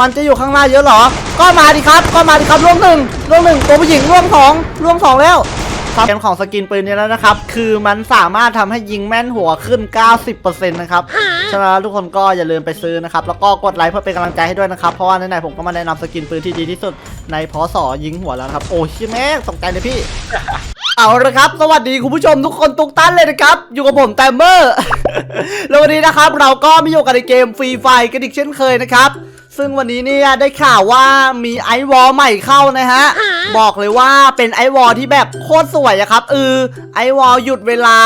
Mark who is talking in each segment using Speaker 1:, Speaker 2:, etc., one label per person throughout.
Speaker 1: มันจะอยู่ข้างหน้าเยอะหรอ ก็มาดิครับ ก็มาดิครับร่วงหนึ่งร่วงหนึ่งตัวผู้หญิงร่วงสองร่วงสองแล้วครับเกมของสกินปืนนี้แล้วนะครับ คือมันสามารถทำให้ยิงแม่นหัวขึ้น 90%นะครับฉะนั้นทุกคนก็อย่าลืมไปซื้อนะครับ แล้วก็กดไลค์เพื่อเป็นกำลังใจให้ด้วยนะครับ เพราะว่าไหนๆผมก็มาแนะนำสกินปืนที่ดีที่สุดในพศยิงหัวแล้วนะครับ โอ้ชิแม่ตกใจเลยพี่ เอาละครับ สวัสดีคุณผู้ชมทุกคนทุกท่านเลยนะครับ อยู่กับผมแตมเมอร์ แล้ววันนี้นะครับ เราก็มาอยู่กันในเกมฟรีไฟกันอีกเช่นเคยนะครับ ซึ่งวันนี้เนี่ยได้ข่าวว่ามีไอวอลใหม่เข้านะฮะ บอกเลยว่าเป็นไอวอลที่แบบโคตรสวยอะครับเออไอวอลหยุดเวลา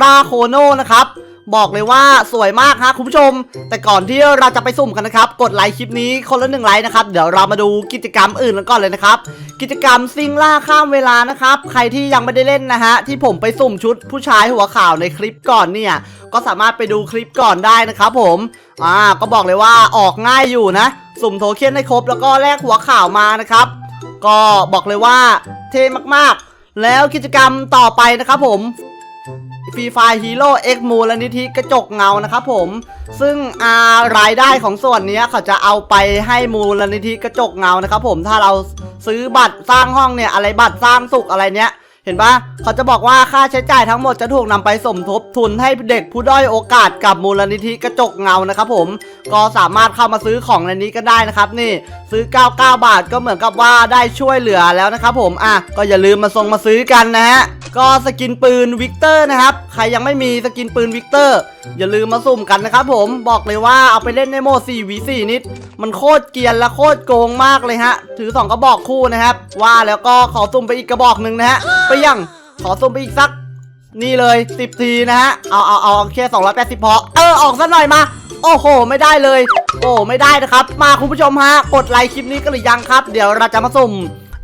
Speaker 1: ราโคโนนะครับ บอกเลยว่าสวยมากฮะคุณผู้ชม แต่ก่อนที่เราจะไปสุ่มกันนะครับ กดไลค์คลิปนี้คนละหนึ่งไลค์นะครับ เดี๋ยวเรามาดูกิจกรรมอื่นกันก่อนเลยนะครับ กิจกรรมซิงล่าข้ามเวลานะครับ ใครที่ยังไม่ได้เล่นนะฮะ ที่ผมไปสุ่มชุดผู้ชายหัวข่าวในคลิปก่อนเนี่ย ก็สามารถไปดูคลิปก่อนได้นะครับผมอ่าก็บอกเลยว่าออกง่ายอยู่นะ สุ่มโทเค็นให้ครบแล้วก็แลกหัวข่าวมานะครับ ก็บอกเลยว่าเท่มากๆแล้วกิจกรรมต่อไปนะครับผม ฟรีไฟฮีโร่เอ็กมูลนิธิกระจกเงานะครับผมซึ่งอารายได้ของส่วนนี้เขาจะเอาไปให้มูลนิธิกระจกเงานะครับผมถ้าเราซื้อบัตรสร้างห้องเนี่ยอะไรบัตรสร้างสุขอะไรเนี้ย เห็นปะเขาจะบอกว่าค่าใช้จ่ายทั้งหมดจะถูกนำไปสมทบทุนให้เด็กผู้ด้อยโอกาสกับมูลนิธิกระจกเงานะครับผมก็สามารถเข้ามาซื้อของในนี้ก็ได้นะครับ นี่ซื้อ 99 บาทก็เหมือนกับว่าได้ช่วยเหลือแล้วนะครับผมอะก็อย่าลืมมาส่งมาซื้อกันนะฮะก็สกินปืนวิกเตอร์นะครับใครยังไม่มีสกินปืนวิกเตอร์ อย่าลืมมาสุ่มกันนะครับผมบอกเลยว่าเอาไปเล่นในโหมด 4v4 นิด มันโคตรเกียนและโคตรโกงมากเลยฮะ ถือ 2 กระบอกคู่นะครับ ว่าแล้วก็ขอสุ่มไปอีกกระบอกหนึ่งนะฮะไปยังขอสุ่มไปอีกสัก นี่เลย 10 ทีนะฮะ เอาเอาเอาแค่280 พอ เออ ออกซะหน่อยมา โอ้โห ไม่ได้เลย โอ้ไม่ได้นะครับ มาคุณผู้ชมฮะกดไลค์คลิปนี้กันหรือยังครับ เดี๋ยวเราจะมาสุ่ม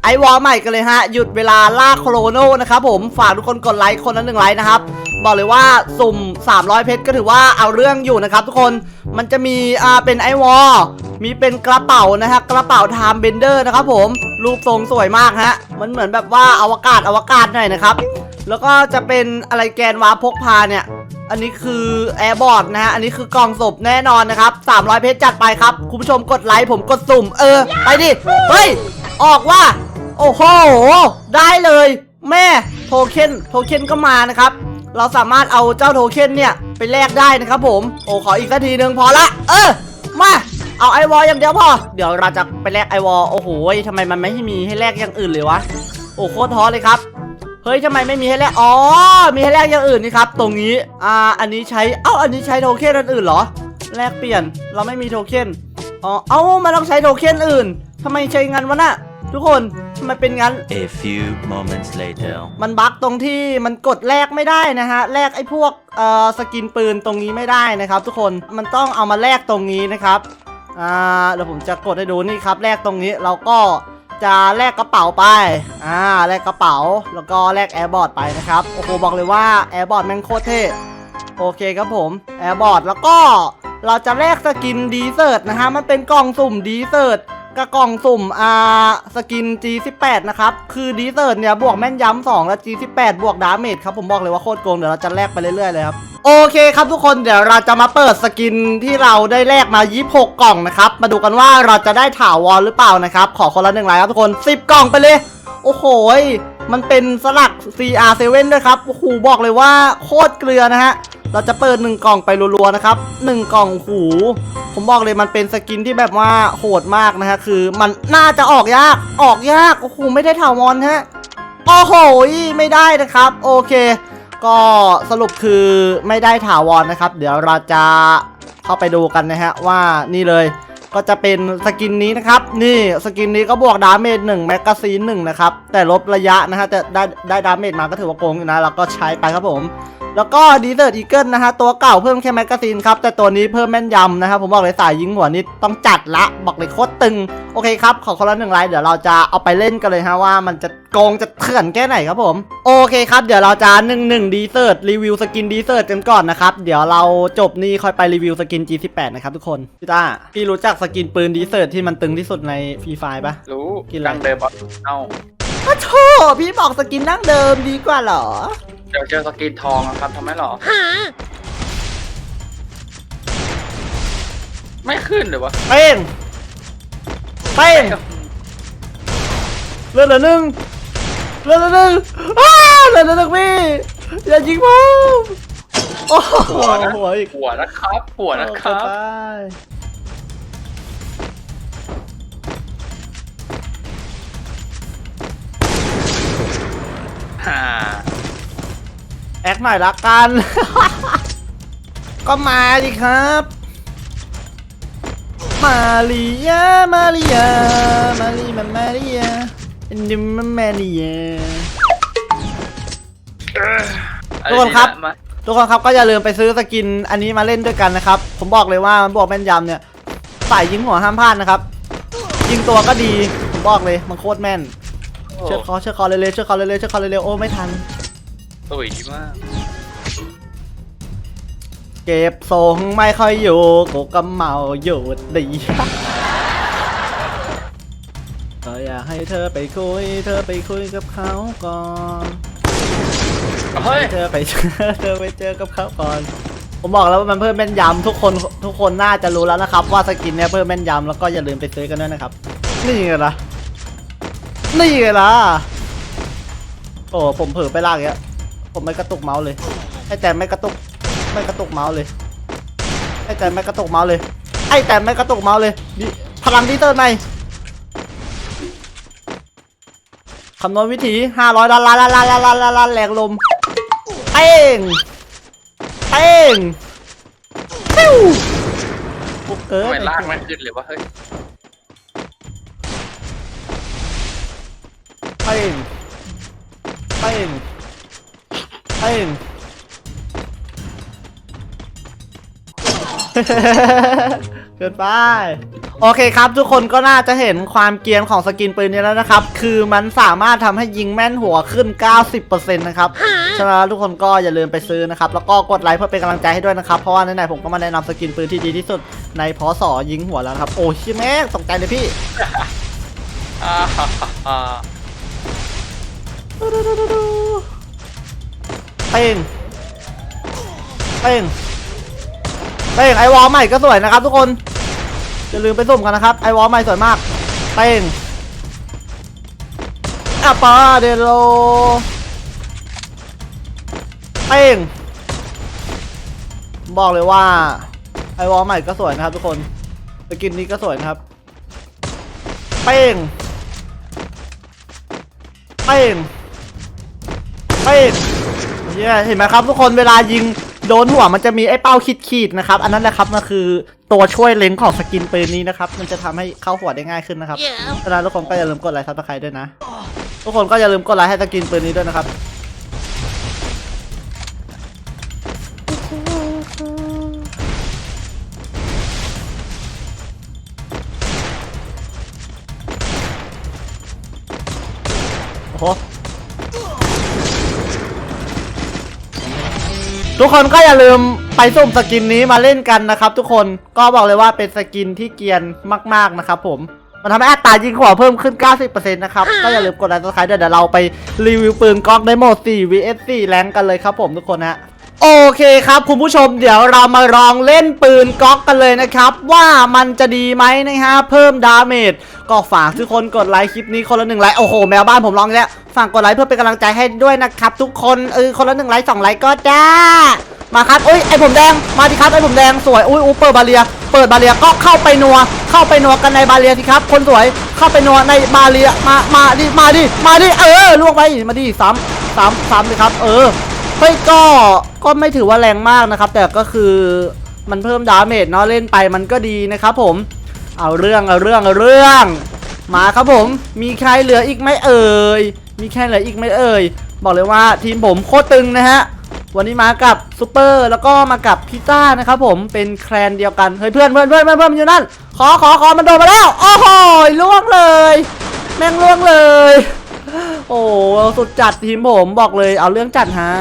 Speaker 1: ไอวอลใหม่กันเลยฮะ หยุดเวลาล่าโคโรโนนะครับผม ฝากทุกคนกดไลค์คนละหนึ่งไลค์นะครับ บอกเลยว่าสุ่ม 300 เพชรก็ถือว่าเอาเรื่องอยู่นะครับทุกคนมันจะมีอ่าเป็นไอวอลมีเป็นกระเป๋านะฮะกระเป๋าไทม์เบนเดอร์นะครับผมรูปทรงสวยมากฮะมันเหมือนแบบว่าอวกาศอวกาศหน่อยนะครับแล้วก็จะเป็นอะไรแกนวาร์พกพาเนี่ยอันนี้คือแอร์บอร์ดนะฮะ อันนี้คือกล่องศพแน่นอนนะครับ 300 เพชรจัดไปครับ คุณผู้ชมกดไลค์ผมกดสุ่ม เออ ไปดิ เฮ้ย ออกว่า โอ้โห ได้เลย แม่ โทเค็น โทเค็นก็มานะครับ เราสามารถเอาเจ้าโทเค็นเนี่ยไปแลกได้นะครับผมโอ้ขออีกสักทีหนึ่งพอละ เออมาเอาไอวอลอย่างเดียวพอเดี๋ยวเราจะไปแลกไอวอลโอ้โหทำไมมันไม่มีให้แลกอย่างอื่นเลยวะโอ้โคตรท้อเลยครับเฮ้ยทำไมไม่มีให้แลกอ๋อมีให้แลกอย่างอื่นนี่ครับตรงนี้อ่าอันนี้ใช้เอ้าอันนี้ใช้โทเค็นอันอื่นเหรอแลกเปลี่ยนเราไม่มีโทเค็นอ๋อเอ้ามันต้องใช้โทเค็นอื่นทำไมใช้งันวะน่ะทุกคน ทำไมเป็นงั้น
Speaker 2: A few moments later.
Speaker 1: มันบั๊กตรงที่มันกดแลกไม่ได้นะฮะแลกไอ้พวกเอ่อสกินปืนตรงนี้ไม่ได้นะครับ ทุกคนมันต้องเอามาแลกตรงนี้นะครับอ่าเดี๋ยวผมจะกดให้ดูนี่ครับแลกตรงนี้เราก็จะแลกกระเป๋าไป อ่า แลกกระเป๋า แล้วก็แลกแอร์บอร์ดไปนะครับ โอ้โห บอกเลยว่าแอร์บอร์ดแม่งโคตรเท่ โอเคครับผม แอร์บอร์ดแล้วก็เราจะแลกสกินดีเซิร์ตนะฮะ มันเป็นกล่องสุ่มดีเซิร์ต กับกล่องสุ่มอ่าสกิน G18 นะครับ คือดีเซิร์เนี่ยบวกแม่นยำ2และ G18 บวกดาเมจครับ ผมบอกเลยว่าโคตรโกง เดี๋ยวเราจะแลกไปเรื่อยๆเลยครับ โอเคครับทุกคนเดี๋ยวเราจะมาเปิดสกินที่เราได้แลกมา 26 กล่องนะครับ มาดูกันว่าเราจะได้ถาวรหรือเปล่านะครับ ขอคนละหนึ่งไลค์ครับทุกคน 10 กล่องไปเลย โอ้โหมันเป็นสลัก CR7 ด้วยครับโอ้โหบอกเลยว่าโคตรเกลือนะฮะ เราจะเปิดหนึ่งกล่องไปรัวๆนะครับหนึ่งกล่องหู ผมบอกเลยมันเป็นสกินที่แบบว่าโหดมากนะฮะคือมันน่าจะออกยากออกยากโอ้โหไม่ได้ถาวรฮะโอ้โหไม่ได้นะครับ โอเค ก็สรุปคือไม่ได้ถาวรนะครับ เดี๋ยวเราจะเข้าไปดูกันนะฮะว่านี่เลยก็จะเป็นสกินนี้นะครับ นี่สกินนี้ก็บวกดาเมจหนึ่งแมกกาซีนหนึ่งนะครับ แต่ลบระยะนะฮะแต่ได้ได้ดาเมจมาก็ถือว่าโกงอยู่นะเราก็ใช้ไปครับผม แล้วก็ดีเซอร์อีเกิลนะฮะตัวเก่าเพิ่มแค่แมกกาซีนครับแต่ตัวนี้เพิ่มแม่นยำนะครับผมบอกเลยสายยิงหัวนี่ต้องจัดละบอกเลยโคตรตึงโอเคครับขอคนละหนึ่งไลค์เดี๋ยวเราจะเอาไปเล่นกันเลยฮะว่ามันจะโกงจะเถื่อนแค่ไหนครับผม โอเคครับเดี๋ยวเราจะหนึ่งหนึ่งดีเซอร์รีวิวสกินดีเซอร์กันก่อนนะครับเดี๋ยวเราจบนี่ค่อยไปรีวิวสกิน G18 นะครับทุกคนพี่ต้าพี่รู้จักสกินปืนดีเซอร์ที่มันตึงที่สุดในฟรีไฟปะ
Speaker 3: รู้
Speaker 1: กินอะไร
Speaker 3: ดังเดิมอะเอา
Speaker 1: อ้าวโธ่พี่บอกสกินดั้งเดิมดีกว่าเหรอ
Speaker 3: เดี๋ยวเจอสกินทองอะครับทำไมหรอไม่ขึ้นเลยวะ
Speaker 1: เป้งเป้งเลือดเหลือหนึ่งเลือดเหลือหนึ่งอ้าเลือดเหลือหนึ่งพี่อย่ายิงผมโอ้โห
Speaker 3: หัวนะ
Speaker 1: หัวอีก
Speaker 3: หัวนะครับหัวนะครับ
Speaker 1: ไป
Speaker 3: ฮ่า
Speaker 1: แอคหน่อยละกัน ก็มาดิครับ มาริยามาริยามาริมามาริยาดิมมามาริยา ทุกคนครับ
Speaker 3: มา
Speaker 1: ทุกคนครับก็อย่าลืมไปซื้อสกินอันนี้มาเล่นด้วยกันนะครับ ผมบอกเลยว่ามันบอกแม่นยำเนี่ยฝ่ายยิงหัวห้ามพลาดนะครับ ยิงตัวก็ดี ผมบอกเลยมันโคตรแม่น เชือดคอเชือดคอเร็วๆเชือดคอเร็วๆเชือดคอเร็วๆโอ้ไม่ทัน
Speaker 3: สวยมาก
Speaker 1: เก็บทรงไม่ค่อยอยู่กูก็เมาอยู่ดี ก็อยากให้เธอไปคุย เธอไปคุยกับเขาก่อน
Speaker 3: เฮ้ย
Speaker 1: ให้เธอไปเจอเธอไปเจอกับเขาก่อน ผมบอกแล้วว่ามันเพิ่มแม่นยำทุกคนทุกคนน่าจะรู้แล้วนะครับ ว่าสกินเนี้ยเพิ่มแม่นยำแล้วก็อย่าลืมไปซื้อกันด้วยนะครับ นี่ไงล่ะนี่ไงล่ะโอ้ผมเผลอไปลากอย่างเงี้ย ผมไม่กระตุกเมาส์เลยไอ้แต่ไม่กระตุกไม่กระตุกเมาส์เลยไอ้แต่ไม่กระตุกเมาส์เลยไอ้แต่ไม่กระตุกเมาส์เลยพลังดิเตอร์ในคำนวณวิธีห้าร้อยล้านล้านล้านล้านล้านล้านล้านแรงลมเป้งเป้งปิ้วโอ้เกิ
Speaker 3: ทำไม
Speaker 1: น
Speaker 3: ลากไม่ขึ้นเลยวะเฮ้ย
Speaker 1: เป้งเป้ง เป้งเกินไป โอเคครับ ทุกคนก็น่าจะเห็นความเกรียนของสกินปืนนี้แล้วนะครับ คือมันสามารถทำให้ยิงแม่นหัวขึ้น 90%นะครับฉะนั้นแล้วทุกคนก็อย่าลืมไปซื้อนะครับ แล้วก็กดไลค์เพื่อเป็นกำลังใจให้ด้วยนะครับ เพราะว่าไหนๆผมก็มาแนะนำสกินปืนที่ดีที่สุดในพศยิงหัวแล้วนะครับ โอ้ชิแม่งตกใจเลยพี่
Speaker 3: อ่าฮ่าฮ่าฮ่า
Speaker 1: เป้งเป้งเป้งไอวอลใหม่ก็สวยนะครับทุกคนอย่าลืมไปสุ่มกันนะครับไอวอลใหม่สวยมากเป้งอะปาเดโลเป้งบอกเลยว่าไอวอลใหม่ก็สวยนะครับทุกคนสกินนี้ก็สวยนะครับเป้งเป้งเป้ง เย้เห็นไหมครับทุกคนเวลายิงโดนหัวมันจะมีไอ้เป้าขีดๆนะครับ อันนั้นแหละครับมันคือตัวช่วยเล็งของสกินปืนนี้นะครับ มันจะทำให้เข้าหัวได้ง่ายขึ้นนะครับฉะนั้นทุกคนก็อย่าลืมกดไลค์ซับสไครต์ด้วยนะ ทุกคนก็อย่าลืมกดไลค์ให้สกินปืนนี้ด้วยนะครับ โอ้โห ทุกคนก็อย่าลืมไปสุ่มสกินนี้มาเล่นกันนะครับ ทุกคนก็บอกเลยว่าเป็นสกินที่เกรียนมาก ๆนะครับ ผมมันทำให้อัตรายิงหัวเพิ่มขึ้น 90%นะครับ ก็อย่าลืมกดไลค์กดไลค์ด้วยเดี๋ยวเราไปรีวิวปืนก๊อกในโหมด4 vs 4แรงกันเลยครับผมทุกคนฮะ โอเคครับคุณผู้ชมเดี๋ยวเรามาลองเล่นปืนก๊อกกันเลยนะครับ ว่ามันจะดีไหมนะฮะเพิ่มดาเมจก็ฝากทุกคนกดไลค์คลิปนี้คนละหนึ่งไลค์โอ้โหแมวบ้านผมร้องแล้วฝากกดไลค์เพื่อเป็นกำลังใจให้ด้วยนะครับทุกคนเออคนละหนึ่งไลค์สองไลค์ก็ได้มาครับอุ้ยไอผมแดงมาดิครับไอผมแดงสวยอุ้ยอุ้ยเปิดบาเรีย เปิดบาเรียก็เข้าไปนัว เข้าไปนัวกันในบาเรียสิครับ คนสวยเข้าไปนัวในบาเรียมามาดิมาดิมาดิเออล่วงไปมาดิสามสามสามเลยครับ เออ เฮ้ยก็ก็ไม่ถือว่าแรงมากนะครับ แต่ก็คือมันเพิ่มดาเมจเนาะเล่นไปมันก็ดีนะครับผมเอาเรื่องเอาเรื่องเอาเรื่อง มาครับผมมีใครเหลืออีกไหมเอ่ยมีใครเหลืออีกไหมเอ่ยบอกเลยว่าทีมผมโคตรตึงนะฮะวันนี้มากับซูเปอร์แล้วก็มากับพิต้านะครับผมเป็นแคลนเดียวกันเฮ้ยเพื่อนเพื่อนเพื่อนเพื่อนเพื่อนอยู่นั่นขอขอขอมันโดนมาแล้วโอ้โหล่วงเลย แม่งล่วงเลย โอ้โหสุดจัดทีมผมบอกเลยเอาเรื่องจัดฮะ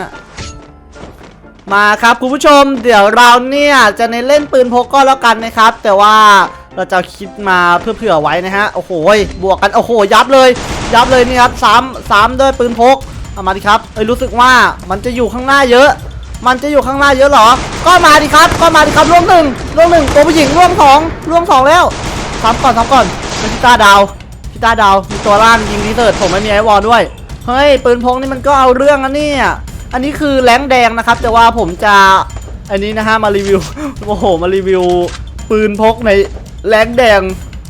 Speaker 1: มาครับคุณผู้ชมเดี๋ยวเราเนี่ยจะในเล่นปืนพกก็แล้วกันนะครับ แต่ว่าเราจะคิดมาเพื่อเผื่อไว้นะฮะโอ้โหบวกกันโอ้โหยับเลย ยับเลยนี่ครับสามสามด้วยปืนพกเอามาดิครับเอ้ยรู้สึกว่ามันจะอยู่ข้างหน้าเยอะ มันจะอยู่ข้างหน้าเยอะหรอ ก็มาดิครับ ก็มาดิครับร่วงหนึ่งร่วงหนึ่งตัวผู้หญิงร่วงสองร่วงสองแล้วซ้ำก่อนซ้ำก่อนพี่ต้าดาวพี่ต้าดาวมีตัวล่างยิงดีเซิร์ตผมไม่มีไอวอลด้วยเฮ้ยปืนพกนี่มันก็เอาเรื่องนะเนี่ย อันนี้คือแรงแดงนะครับ แต่ว่าผมจะอันนี้นะฮะมารีวิวโอ้โหมารีวิว ปืนพกในแรงแดง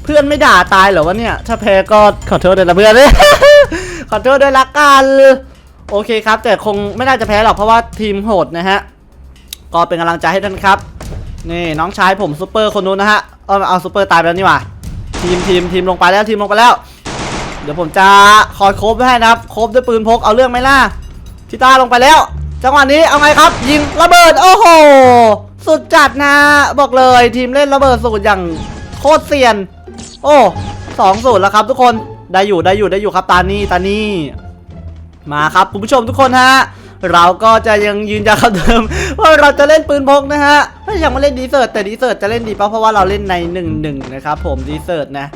Speaker 1: เพื่อนไม่ด่าตายเหรอวะเนี่ยถ้าแพ้ก็ขอโทษด้วยนะเพื่อนขอโทษด้วยละกันโอเคครับ แต่คงไม่น่าจะแพ้หรอกเพราะว่าทีมโหดนะฮะก็เป็นกำลังใจให้ท่านครับนี่น้องชายผมซูเปอร์คนนู้นนะฮะเอาเอาซูเปอร์ตายไปแล้วนี่หว่าทีมทีมทีมลงไปแล้วทีมลงไปแล้ว เดี๋ยวผมจะคอยโคบให้นะครับโคบด้วยปืนพกเอาเรื่องไหมล่ะ พี่ต้าลงไปแล้ว จังหวะนี้เอาไงครับ ยิงระเบิดโอ้โห สุดจัดนะ บอกเลยทีมเล่นระเบิดสูตรอย่างโคตรเซียน โอ้สองสูตรแล้วครับ ทุกคนได้อยู่ได้อยู่ได้อยู่ครับตานี่ตานี่มาครับคุณผู้ชมทุกคนฮะเราก็จะยังยืนยันคำเดิมว่าเราจะเล่นปืนพกนะฮะถ้ายังไม่เล่นดีเซิร์ตแต่ดีเซิร์ตจะเล่นดีเปล่าเพราะว่าเราเล่นในหนึ่งหนึ่งนะครับผมดีเซิร์ตนะ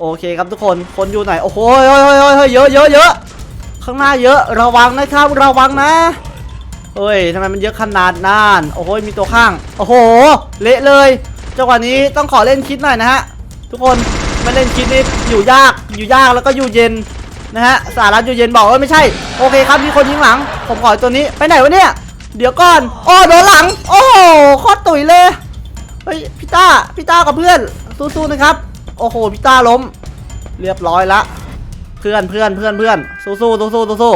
Speaker 1: โอเคครับทุกคนคนอยู่ไหน โอ้โหเฮ้ยเฮ้ยเฮ้ยเฮ้ยเยอะเยอะเยอะ ข้างหน้าเยอะระวังนะครับระวังนะเฮ้ยทำไมมันเยอะขนาดนั้นโอ้โหมีตัวข้าง โอ้โห เละเลยจังหวะนี้ต้องขอเล่นคิดหน่อยนะฮะทุกคนไม่เล่นคิดนี่อยู่ยากอยู่ยากแล้วก็อยู่เย็นนะฮะสารัตอยู่เย็นบอกว่าไม่ใช่โอเคครับมีคนยิงหลัง ผมขอตัวนี้ไปไหนวะเนี่ยเดี๋ยวก่อนโอ้โดนหลัง โอ้โหโคตรตุ๋ยเลยเฮ้ยพี่ต้าพี่ต้ากับเพื่อนสู้ๆนะครับ โอ้โหพี่ต้าล้ม เรียบร้อยละ เพื่อนเพื่อนเพื่อนเพื่อนสู้ๆสู้สู้สู้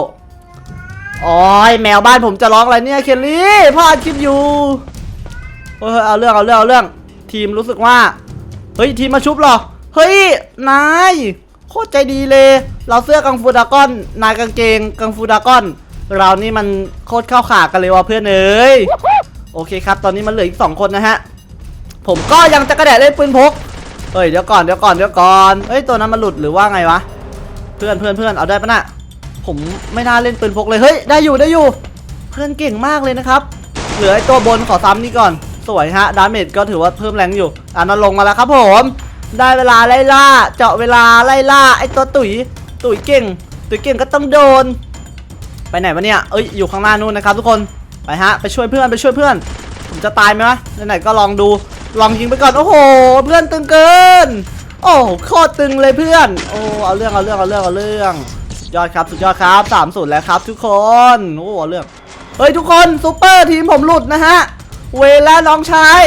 Speaker 1: ๆโอ้ยแมวบ้านผมจะร้องอะไรเนี่ยเคลลี่พ่ออัดคลิปอยู่เฮ้ยเอาเรื่องเอาเรื่องเอาเรื่อง ทีมรู้สึกว่า เฮ้ยทีมมาชุบหรอ เฮ้ยนายโคตรใจดีเลย เราเสื้อกังฟูดากอน นายกางเกงกังฟูดากอน เรานี่มันโคตรเข้าขากันเลยว่ะเพื่อนเอ้ยโอเคครับ ตอนนี้มันเหลืออีกสองคนนะฮะ ผมก็ยังจะกระแดะเล่นปืนพกเฮ้ยเดี๋ยวก่อนเดี๋ยวก่อนเดี๋ยวก่อนเฮ้ยตัวนั้นมันหลุดหรือว่าไงวะ เพื่อนเพื่อนเพื่อนเอาได้ปะน่ะผมไม่น่าเล่นปืนพกเลยเฮ้ยได้อยู่ได้อยู่ เพื่อนเก่งมากเลยนะครับ เหลือไอ้ตัวบนขอซ้ำนี่ก่อน สวยฮะดาเมจก็ถือว่าเพิ่มแรงอยู่อะนั่นลงมาแล้วครับผม ได้เวลาไล่ล่า เจาะเวลาไล่ล่าไอ้ตัวตุ๋ยตุ๋ยเก่ง ตุ๋ยเก่งก็ต้องโดน ไปไหนวะเนี่ยเอ้ยอยู่ข้างหน้านู่นนะครับทุกคนไปฮะไปช่วยเพื่อนไปช่วยเพื่อน ผมจะตายไหมวะไหนๆก็ลองดูลองยิงไปก่อนโอ้โห เพื่อนตึงเกิน โอ้โหโคตรตึงเลยเพื่อน โอ้เอาเรื่องเอาเรื่องเอาเรื่องเอาเรื่อง ยอดครับสุดยอดครับสามศูนย์แล้วครับ ทุกคนโอ้เอาเรื่องเฮ้ยทุกคนซูเปอร์ทีมผมหลุดนะฮะเวลาน้องชาย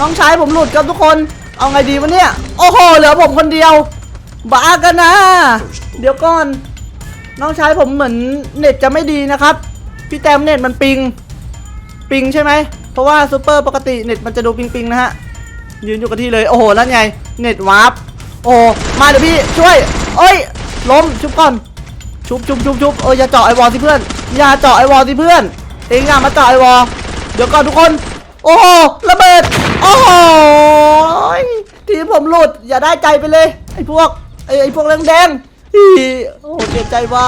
Speaker 1: น้องชายผมหลุดครับทุกคน เอาไงดีวะเนี่ยโอ้โหเหลือผมคนเดียวบ้ากันนะ เดี๋ยวก่อน น้องชายผมเหมือนเน็ตจะไม่ดีนะครับ พี่แต้มเน็ตมันปิง ปิงใช่ไหมเพราะว่าซูเปอร์ปกติเน็ตมันจะดูปิงปิงนะฮะยืนอยู่กับที่เลยโอ้โหนั่นไง เน็ตวาร์ปโอ้มาเดี๋ยวพี่ช่วยเอ้ยล้มชุบก่อนชุบชุบชุบชุบเอออย่าเจาะไอวอลสิเพื่อนอย่าเจาะไอวอลสิเพื่อนเองอย่ามาเจาะไอวอลเดี๋ยวก่อนทุกคน โอ้โหระเบิดโอ้โหทีมผมหลุดอย่าได้ใจไปเลยไอพวกไอไอพวกแดงๆอีโอ้โหเสียใจว่า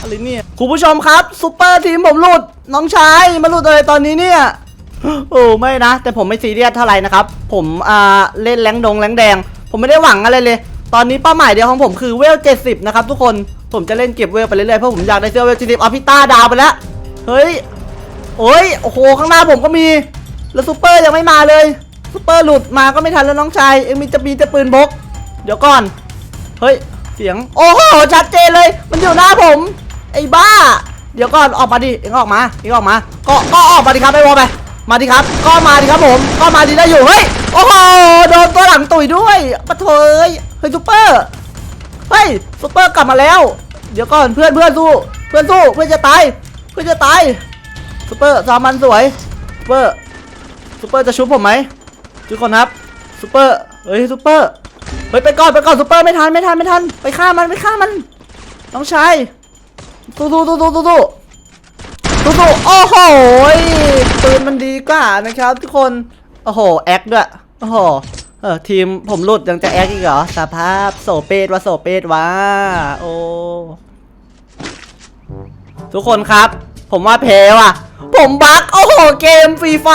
Speaker 1: อะไรเนี่ยคุณผู้ชมครับซูเปอร์ทีมผมหลุดน้องชายมาหลุดอะไรตอนนี้เนี่ย โอ้ไม่นะ แต่ผมไม่ซีเรียสเท่าไหร่นะครับ ผมอ่าเล่นแรงดงแรงแดง ผมไม่ได้หวังอะไรเลย ตอนนี้เป้าหมายเดียวของผมคือเวล70นะครับทุกคนผมจะเล่นเก็บเวลไปเรื่อยๆเพราะผมอยากได้เสื้อเวล70เอาพิต้าดาวไปแล้วเฮ้ยโอ้ยโอ้โหข้างหน้าผมก็มี แล้วซูเปอร์ยังไม่มาเลยซูเปอร์หลุดมาก็ไม่ทันแล้วน้องชายเอ็งมีจะมีจะปืนพกเดี๋ยวก่อนเฮ้ยเสียงโอ้โหชัดเจนเลย มันอยู่หน้าผม ไอ้บ้า เดี๋ยวก่อนออกมาดิเอ็งออกมาเอ็งออกมา ก็ก็ออกมาดิครับไอ้วอไป มาดิครับ ก็มาดิครับผม ก็มาดิได้อยู่ เฮ้ย โอ้โห โดนตัวหลังตุ๋ยด้วยปะเถยเฮ้ยซูเปอร์ เฮ้ยซูเปอร์กลับมาแล้ว เดี๋ยวก่อนเพื่อนเพื่อนสู้ เพื่อนสู้ เพื่อนจะตาย เพื่อนจะตายซูเปอร์สามันสวยซูเปอร์ซูเปอร์จะชุบผมไหมทุบกคนครับซูเปอร์ เฮ้ยซูเปอร์ เฮ้ยไปก่อนไปก่อนซูเปอร์ไม่ทันไม่ทันไม่ทัน ไปฆ่ามันไปฆ่ามัน น้องชายสู้สู้สู้สู้สู้ สู้สู้สู้โอ้โหปืนมันดีกว่านะครับ ทุกคน โอ้โห แอคด้วย โอ้โห เออทีมผมหลุดยังจะแอคอีกเหรอ สภาพโสเปดวะโสเปดวะโอ้ ทุกคนครับ ผมว่าแพ้ว่ะ ผมบั๊กโอ้โห เกมฟรีไฟ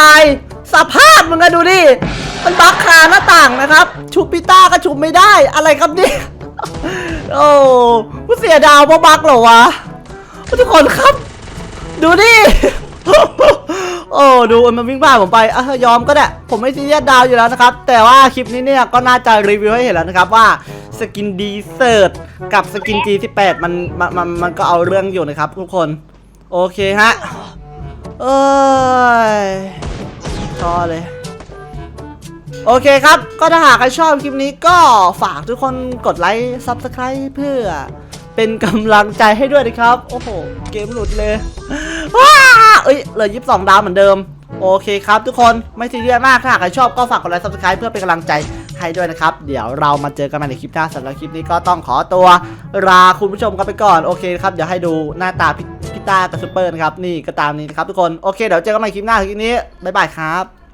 Speaker 1: สภาพมึงอะดูดิ มันบั๊กคาหน้าต่างนะครับ ชุบพิต้าก็ชุบไม่ได้ อะไรครับเนี่ย โอ้ผู้เสียดาวเพราะบั๊กเหรอวะ ทุกคนครับ ดูดิ โอ้ดูมันวิ่งผ่าผมไปอะยอมก็ได้ ผมไม่ซีเรียสดาวอยู่แล้วนะครับ แต่ว่าคลิปนี้เนี่ยก็น่าจะรีวิวให้เห็นแล้วนะครับว่าสกินดีเซิร์ตกับสกิน G18 มันมันมันมันก็เอาเรื่องอยู่นะครับ ทุกคน โอเคฮะเอ้ยพอเลย โอเคครับ ก็ถ้าหากใครชอบคลิปนี้ก็ฝากทุกคนกดไลค์ Subscribe เพื่อ เป็นกำลังใจให้ด้วยนะครับ โอ้โห เกมหลุดเลยว้าเอ้ยเหลือยี่สิบสองดาวเหมือนเดิม โอเคครับทุกคนไม่ซีเรียสมากถ้าใครชอบก็ฝากกดไลค์ Subscribe เพื่อเป็นกำลังใจให้ด้วยนะครับ เดี๋ยวเรามาเจอกันใหม่ในคลิปหน้าสำหรับคลิปนี้ก็ต้องขอตัวลาคุณผู้ชมกันไปก่อน โอเคครับเดี๋ยวให้ดูหน้าตาพี่พี่ตากับซูเปอร์นะครับนี่ก็ตามนี้นะครับทุกคน โอเคเดี๋ยวเจอกันใหม่คลิปหน้าคลิปนี้บ๊ายบายครับ